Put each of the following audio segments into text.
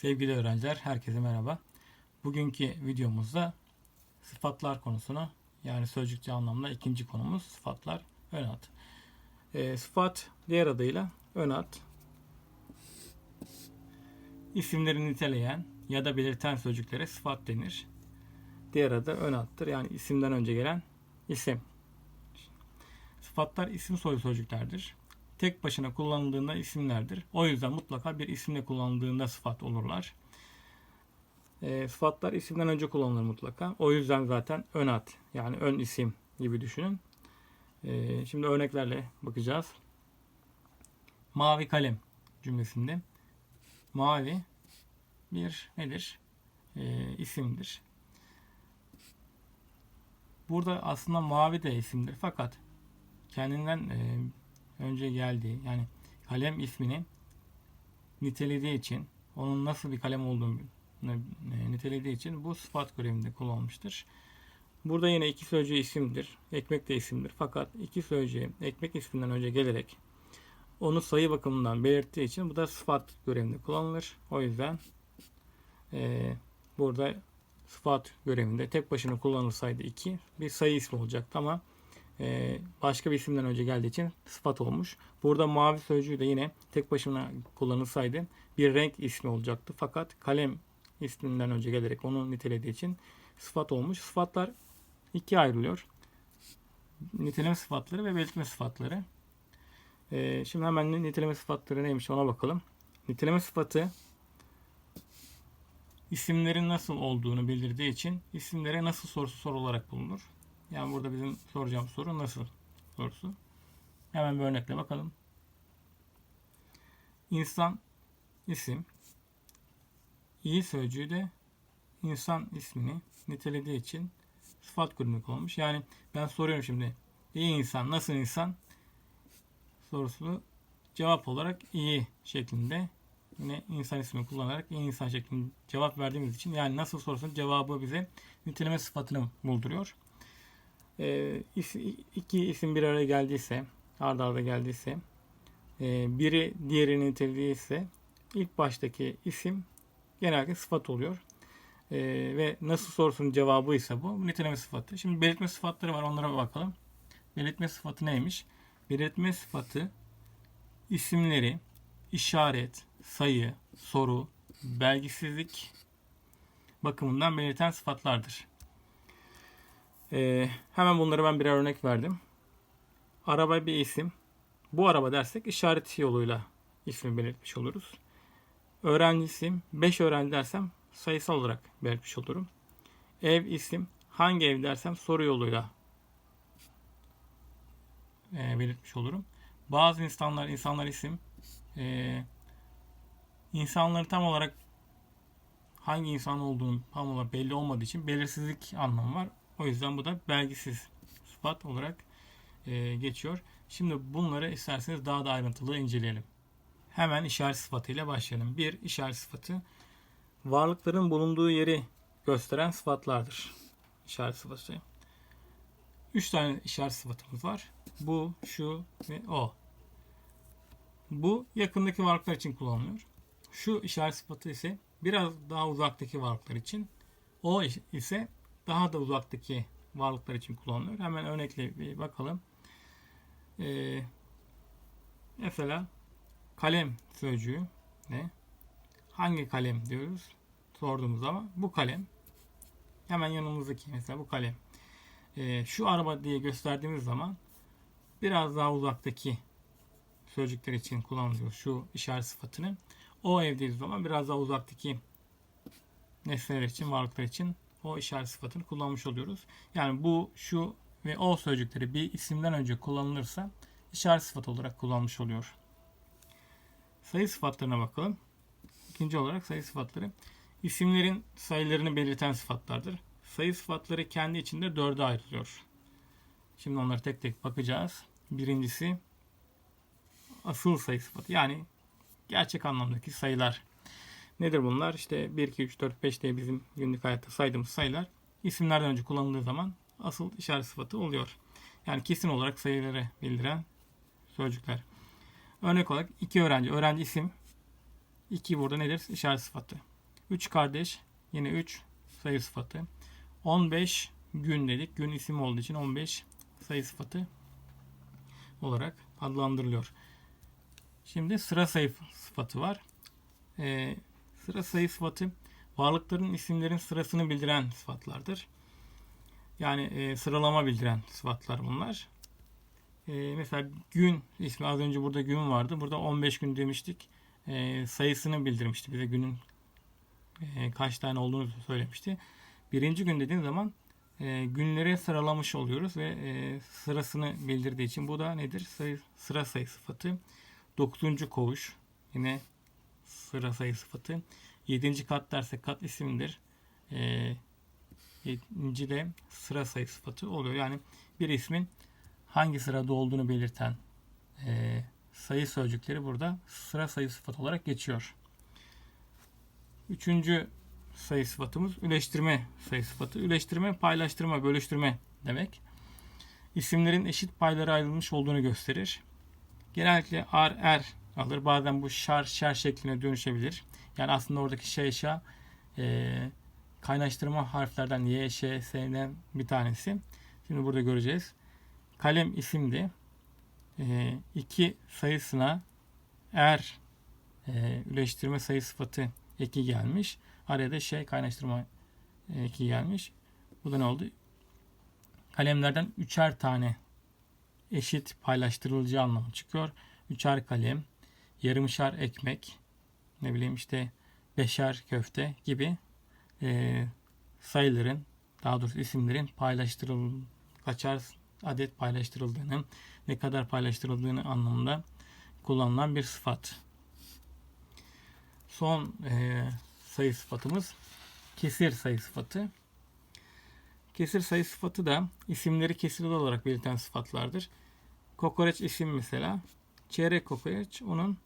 Sevgili öğrenciler, herkese merhaba. Bugünkü videomuzda sıfatlar konusunu yani sözcükçe anlamda ikinci konumuz sıfatlar ön ad. E, sıfat diğer adıyla ön ad. İsimleri niteleyen ya da belirten sözcüklere sıfat denir. Diğer adı ön addır. Yani isimden önce gelen isim. Sıfatlar isim soy sözcüklerdir. Tek başına kullanıldığında isimlerdir. O yüzden mutlaka bir isimle kullanıldığında sıfat olurlar. E, sıfatlar isimden önce kullanılır mutlaka. O yüzden zaten ön ad yani ön isim gibi düşünün. E, şimdi örneklerle bakacağız. Mavi kalem cümlesinde mavi bir nedir? E, isimdir. Burada aslında mavi de isimdir fakat kendinden e, önce geldiği yani kalem ismini nitelediği için onun nasıl bir kalem olduğunu e, nitelediği için bu sıfat görevinde kullanılmıştır. Burada yine iki sözcüğü isimdir. Ekmek de isimdir. Fakat iki sözcüğü ekmek isminden önce gelerek onu sayı bakımından belirttiği için bu da sıfat görevinde kullanılır. O yüzden e, burada sıfat görevinde tek başına kullanılsaydı iki bir sayı ismi olacaktı ama e, başka bir isimden önce geldiği için sıfat olmuş. Burada mavi sözcüğü de yine tek başına kullanılsaydı bir renk ismi olacaktı. Fakat kalem isminden önce gelerek onu nitelediği için sıfat olmuş. Sıfatlar ikiye ayrılıyor. Niteleme sıfatları ve belirtme sıfatları. Ee, şimdi hemen niteleme sıfatları neymiş ona bakalım. Niteleme sıfatı isimlerin nasıl olduğunu bildirdiği için isimlere nasıl sorusu sorularak bulunur. Yani burada bizim soracağımız soru nasıl sorusu. Hemen bir örnekle bakalım. İnsan isim. İyi sözcüğü de insan ismini nitelediği için sıfat grubunu kullanmış. Yani ben soruyorum şimdi. İyi insan, nasıl insan? Sorusu cevap olarak iyi şeklinde yine insan ismini kullanarak iyi insan şeklinde cevap verdiğimiz için yani nasıl sorusunun cevabı bize niteleme sıfatını bulduruyor. Ee, iki isim bir araya geldiyse, arda arda geldiyse, e, biri diğerini nitelediğiyse ilk baştaki isim genelde sıfat oluyor. E, ve nasıl sorusunun cevabı ise bu niteleme sıfatı. Şimdi belirtme sıfatları var onlara bakalım. Belirtme sıfatı neymiş? Belirtme sıfatı isimleri, işaret, sayı, soru, belgisizlik bakımından belirten sıfatlardır. Ee, hemen bunları ben birer örnek verdim. Araba bir isim. Bu araba dersek işaret yoluyla ismi belirtmiş oluruz. Öğrenci isim. 5 öğrenci dersem sayısal olarak belirtmiş olurum. Ev isim. Hangi ev dersem soru yoluyla e, belirtmiş olurum. Bazı insanlar, insanlar isim. E, insanları tam olarak hangi insan olduğunu tam olarak belli olmadığı için belirsizlik anlamı var. O yüzden bu da belgisiz sıfat olarak e, geçiyor. Şimdi bunları isterseniz daha da ayrıntılı inceleyelim. Hemen işaret sıfatıyla başlayalım. Bir işaret sıfatı varlıkların bulunduğu yeri gösteren sıfatlardır. İşaret sıfatı. Üç tane işaret sıfatımız var. Bu, şu ve o. Bu yakındaki varlıklar için kullanılıyor. Şu işaret sıfatı ise biraz daha uzaktaki varlıklar için. O ise daha da uzaktaki varlıklar için kullanılıyor. Hemen örnekle bir bakalım. Ee, mesela kalem sözcüğü ne? Hangi kalem diyoruz? Sorduğumuz zaman bu kalem. Hemen yanımızdaki mesela bu kalem. Ee, şu araba diye gösterdiğimiz zaman biraz daha uzaktaki sözcükler için kullanılıyor şu işaret sıfatını. O ev dediğimiz zaman biraz daha uzaktaki nesneler için, varlıklar için o işaret sıfatını kullanmış oluyoruz. Yani bu, şu ve o sözcükleri bir isimden önce kullanılırsa işaret sıfatı olarak kullanmış oluyor. Sayı sıfatlarına bakalım. İkinci olarak sayı sıfatları isimlerin sayılarını belirten sıfatlardır. Sayı sıfatları kendi içinde dörde ayrılıyor. Şimdi onları tek tek bakacağız. Birincisi asıl sayı sıfatı. Yani gerçek anlamdaki sayılar. Nedir bunlar? İşte 1, 2, 3, 4, 5 diye bizim günlük hayatta saydığımız sayılar isimlerden önce kullanıldığı zaman asıl işaret sıfatı oluyor. Yani kesin olarak sayıları bildiren sözcükler. Örnek olarak iki öğrenci. Öğrenci isim. İki burada nedir? İşaret sıfatı. Üç kardeş. Yine üç sayı sıfatı. 15 gün dedik. Gün isim olduğu için 15 sayı sıfatı olarak adlandırılıyor. Şimdi sıra sayı sıfatı var. Ee, sıra sayı sıfatı varlıkların isimlerin sırasını bildiren sıfatlardır. Yani e, sıralama bildiren sıfatlar bunlar. E, mesela gün ismi az önce burada gün vardı. Burada 15 gün demiştik. E, sayısını bildirmişti bize günün e, kaç tane olduğunu söylemişti. Birinci gün dediğin zaman e, günleri sıralamış oluyoruz ve e, sırasını bildirdiği için bu da nedir? Sayı, sıra sayı sıfatı. Dokuzuncu koğuş yine sıra sayı sıfatı. Yedinci kat derse kat isimdir. E, yedinci de sıra sayı sıfatı oluyor. Yani bir ismin hangi sırada olduğunu belirten e, sayı sözcükleri burada sıra sayı sıfatı olarak geçiyor. Üçüncü sayı sıfatımız üleştirme sayı sıfatı. Üleştirme, paylaştırma, bölüştürme demek. İsimlerin eşit paylara ayrılmış olduğunu gösterir. Genellikle ar, er alır. Bazen bu şar, şer şekline dönüşebilir. Yani aslında oradaki şey şa e, kaynaştırma harflerden Y, Ş, S'den bir tanesi. Şimdi burada göreceğiz. Kalem isimdi. E, iki sayısına er e, üleştirme sayı sıfatı eki gelmiş. Araya da şey kaynaştırma eki gelmiş. Bu da ne oldu? Kalemlerden üçer tane eşit paylaştırılacağı anlamı çıkıyor. Üçer kalem, yarımşar ekmek, ne bileyim işte beşer köfte gibi e, sayıların daha doğrusu isimlerin paylaştırıl kaçar adet paylaştırıldığını ne kadar paylaştırıldığını anlamında kullanılan bir sıfat. Son e, sayı sıfatımız kesir sayı sıfatı. Kesir sayı sıfatı da isimleri kesirli olarak belirten sıfatlardır. Kokoreç isim mesela. Çeyrek kokoreç onun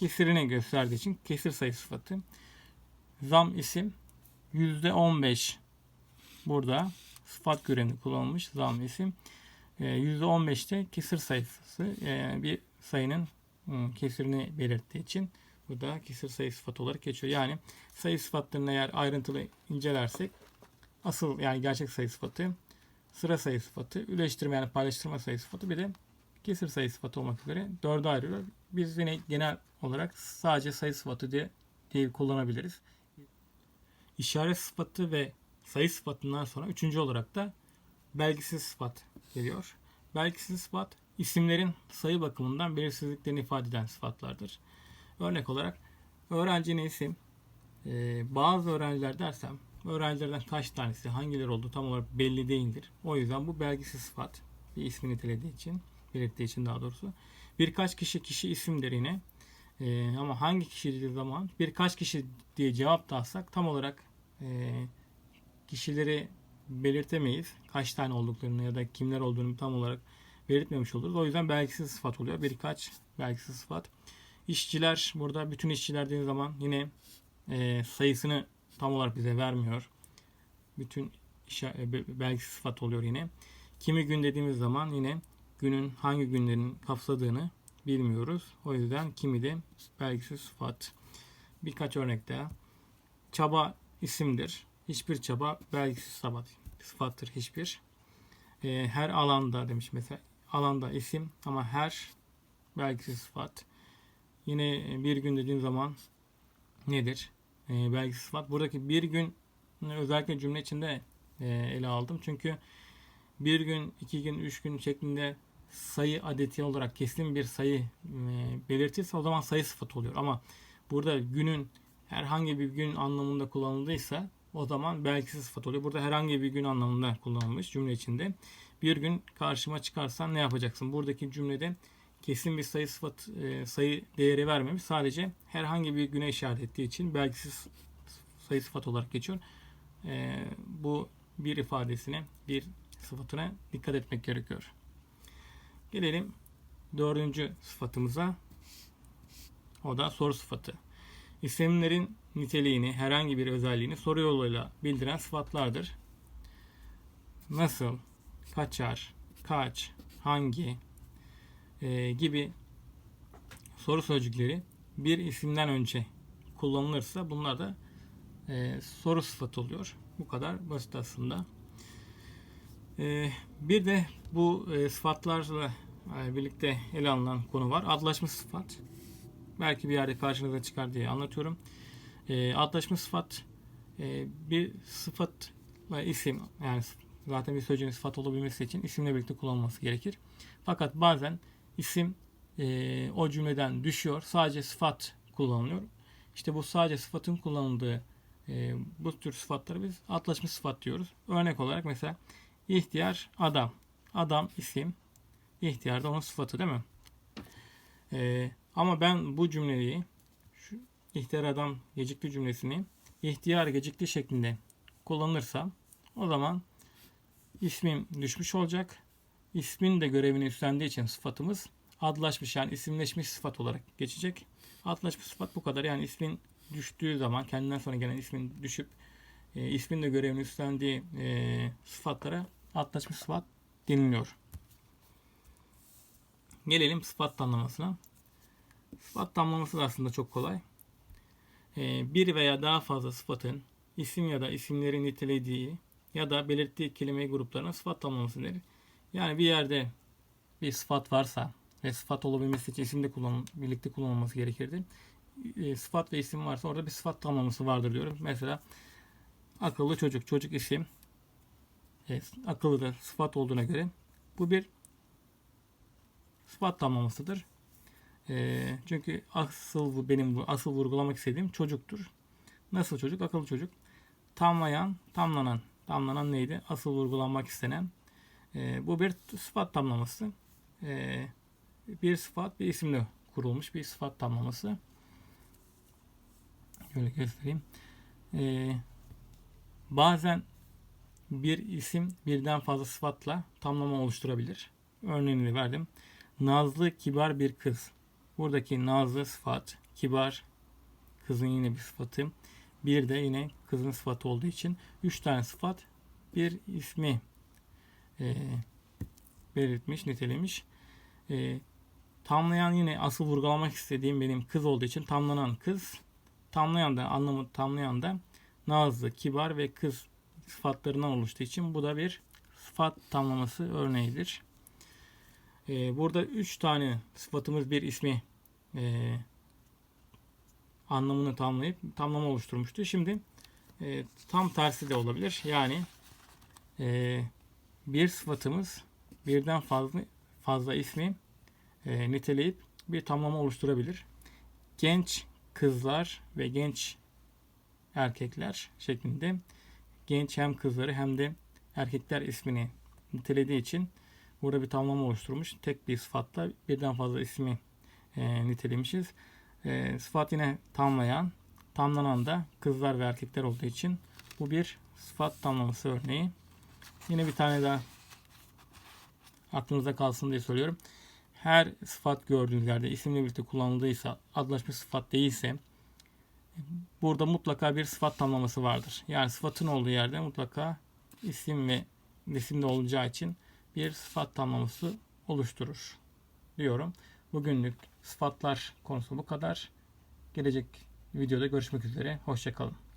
kesirini gösterdiği için kesir sayı sıfatı. Zam isim %15 burada sıfat görevini kullanılmış zam isim. %15'te kesir sayısı bir sayının kesirini belirttiği için bu da kesir sayı sıfatı olarak geçiyor. Yani sayı sıfatlarını eğer ayrıntılı incelersek asıl yani gerçek sayı sıfatı, sıra sayı sıfatı, üleştirme yani paylaştırma sayı sıfatı bir de kesir sayı sıfatı olmak üzere dörde ayırıyor. Biz yine genel olarak sadece sayı sıfatı diye, diye kullanabiliriz. İşaret sıfatı ve sayı sıfatından sonra üçüncü olarak da belgisiz sıfat geliyor. Belgisiz sıfat isimlerin sayı bakımından belirsizliklerini ifade eden sıfatlardır. Örnek olarak öğrencinin isim e, bazı öğrenciler dersem öğrencilerden kaç tanesi hangileri olduğu tam olarak belli değildir. O yüzden bu belgisiz sıfat bir ismi nitelediği için belirttiği için daha doğrusu birkaç kişi kişi isimdir yine e, ama hangi kişi dediği zaman birkaç kişi diye cevap da tam olarak e, kişileri belirtemeyiz. Kaç tane olduklarını ya da kimler olduğunu tam olarak belirtmemiş oluruz. O yüzden belgisiz sıfat oluyor. Birkaç belgisiz sıfat. İşçiler burada bütün işçiler dediğim zaman yine e, sayısını tam olarak bize vermiyor. Bütün e, belgisiz sıfat oluyor yine. Kimi gün dediğimiz zaman yine günün hangi günlerin kapsadığını bilmiyoruz. O yüzden kimi de belgisiz sıfat. Birkaç örnek daha. Çaba isimdir. Hiçbir çaba belgisiz sıfat, sıfattır hiçbir. E, her alanda demiş mesela. Alanda isim ama her belgisiz sıfat. Yine bir gün dediğim zaman nedir? E, belgisiz sıfat. Buradaki bir gün özellikle cümle içinde e, ele aldım. Çünkü bir gün, iki gün, üç gün şeklinde sayı adeti olarak kesin bir sayı e, belirtirse o zaman sayı sıfat oluyor. Ama burada günün herhangi bir gün anlamında kullanıldıysa o zaman belgisiz sıfat oluyor. Burada herhangi bir gün anlamında kullanılmış cümle içinde. Bir gün karşıma çıkarsan ne yapacaksın? Buradaki cümlede kesin bir sayı sıfat e, sayı değeri vermemiş. Sadece herhangi bir güne işaret ettiği için belgisiz sayı sıfat olarak geçiyor. E, bu bir ifadesine, bir sıfatına dikkat etmek gerekiyor. Gelelim dördüncü sıfatımıza. O da soru sıfatı. İsimlerin niteliğini, herhangi bir özelliğini soru yoluyla bildiren sıfatlardır. Nasıl, kaçar, kaç, hangi e, gibi soru sözcükleri bir isimden önce kullanılırsa bunlar da e, soru sıfatı oluyor. Bu kadar basit aslında. E, bir de bu e, sıfatlarla e, birlikte ele alınan konu var. Adlaşmış sıfat. Belki bir yerde karşınıza çıkar diye anlatıyorum. E, adlaşmış sıfat e, bir sıfatla isim yani zaten bir sözcüğün sıfat olabilmesi için isimle birlikte kullanılması gerekir. Fakat bazen isim o cümleden düşüyor. Sadece sıfat kullanılıyor. İşte bu sadece sıfatın kullanıldığı bu tür sıfatları biz atlaşmış sıfat diyoruz. Örnek olarak mesela ihtiyar adam. Adam isim. İhtiyar da onun sıfatı değil mi? E, ama ben bu cümleyi şu ihtiyar adam gecikti cümlesini ihtiyar gecikti şeklinde kullanırsam o zaman ismim düşmüş olacak. İsmin de görevini üstlendiği için sıfatımız adlaşmış yani isimleşmiş sıfat olarak geçecek. Adlaşmış sıfat bu kadar. Yani ismin düştüğü zaman kendinden sonra gelen ismin düşüp e, ismin de görevini üstlendiği e, sıfatlara adlaşmış sıfat deniliyor. Gelelim sıfat tamlamasına. Sıfat tamlaması da aslında çok kolay. E, bir veya daha fazla sıfatın isim ya da isimleri nitelediği ya da belirttiği kelime gruplarına sıfat tamlaması denir. Yani bir yerde bir sıfat varsa ve sıfat olabilmesi için isim de kullan, birlikte kullanılması gerekirdi. E, sıfat ve isim varsa orada bir sıfat tamlaması vardır diyorum. Mesela akıllı çocuk, çocuk isim. Evet, akıllı da sıfat olduğuna göre bu bir sıfat tamlamasıdır. E, çünkü asıl benim bu asıl vurgulamak istediğim çocuktur. Nasıl çocuk? Akıllı çocuk. Tamlayan, tamlanan. Tamlanan neydi? Asıl vurgulanmak istenen. E, bu bir sıfat tamlaması. E, bir sıfat bir isimle kurulmuş bir sıfat tamlaması. Şöyle göstereyim. Ee, bazen bir isim birden fazla sıfatla tamlama oluşturabilir. Örneğini verdim. Nazlı, kibar bir kız. Buradaki nazlı sıfat, kibar kızın yine bir sıfatı. Bir de yine kızın sıfatı olduğu için üç tane sıfat bir ismi e, belirtmiş, nitelemiş. E, Tamlayan yine asıl vurgulamak istediğim benim kız olduğu için tamlanan kız. Tamlayan da anlamı tamlayan da nazlı, kibar ve kız sıfatlarından oluştuğu için bu da bir sıfat tamlaması örneğidir. Ee, burada üç tane sıfatımız bir ismi e, anlamını tamlayıp tamlama oluşturmuştu. Şimdi e, tam tersi de olabilir. Yani e, bir sıfatımız birden fazla fazla ismi e, niteleyip bir tamlama oluşturabilir. Genç kızlar ve genç erkekler şeklinde genç hem kızları hem de erkekler ismini nitelediği için burada bir tamlama oluşturmuş. Tek bir sıfatla birden fazla ismi e, nitelemişiz. E, sıfat yine tamlayan, tamlanan da kızlar ve erkekler olduğu için bu bir sıfat tamlaması örneği. Yine bir tane daha aklınızda kalsın diye söylüyorum her sıfat gördüğünüz yerde isimle birlikte kullanıldıysa, adlaşmış sıfat değilse burada mutlaka bir sıfat tamlaması vardır. Yani sıfatın olduğu yerde mutlaka isim ve isim de olacağı için bir sıfat tamlaması oluşturur diyorum. Bugünlük sıfatlar konusu bu kadar. Gelecek videoda görüşmek üzere. Hoşçakalın.